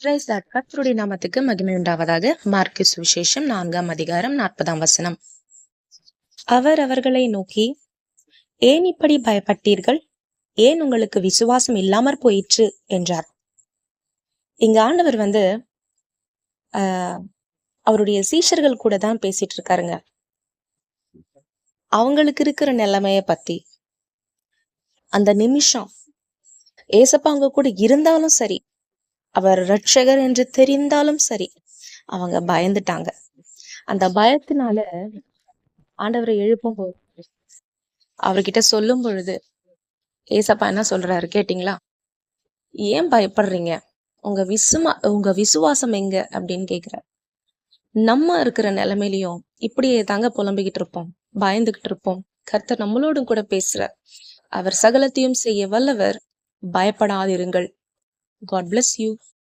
Price thought கத்தருடைய நாமத்துக்கு மகிமை உண்டாவதாக. மார்க்கு சுவிசேஷம் நான்காம் அதிகாரம் நாற்பதாம் வசனம். அவர் அவர்களை நோக்கி ஏன் இப்படி பயப்பட்டீர்கள்? ஏன் உங்களுக்கு விசுவாசம் இல்லாமற் போயிற்று? என்றார். இங்க ஆண்டவர் வந்து ஆஹ் அவருடைய சீஷர்கள் கூட தான் பேசிட்டு இருக்காருங்க. அவங்களுக்கு இருக்கிற நிலைமைய பத்தி. அந்த நிமிஷம் ஏசப்பா அவங்க கூட இருந்தாலும் சரி அவர் ரட்சகர் என்று தெரிந்தாலும் சரி அவங்க பயந்துட்டாங்க. அந்த பயத்தினால ஆண்டவரை எழுப்பும் போது அவர்கிட்ட சொல்லும் பொழுது ஏசப்பா என்ன சொல்றாரு கேட்டிங்களா? ஏன் பயப்படுறீங்க? உங்க விசுமா உங்க விசுவாசம் எங்க? அப்படின்னு கேக்குறாரு. நம்ம இருக்கிற நிலைமையிலையும் இப்படியே தாங்க புலம்பிக்கிட்டு இருப்போம் பயந்துகிட்டு இருப்போம். கர்த்தர் நம்மளோடும் கூட பேசுறார். அவர் சகலத்தையும் செய்ய வல்லவர் பயப்படாதிருங்கள். God bless you.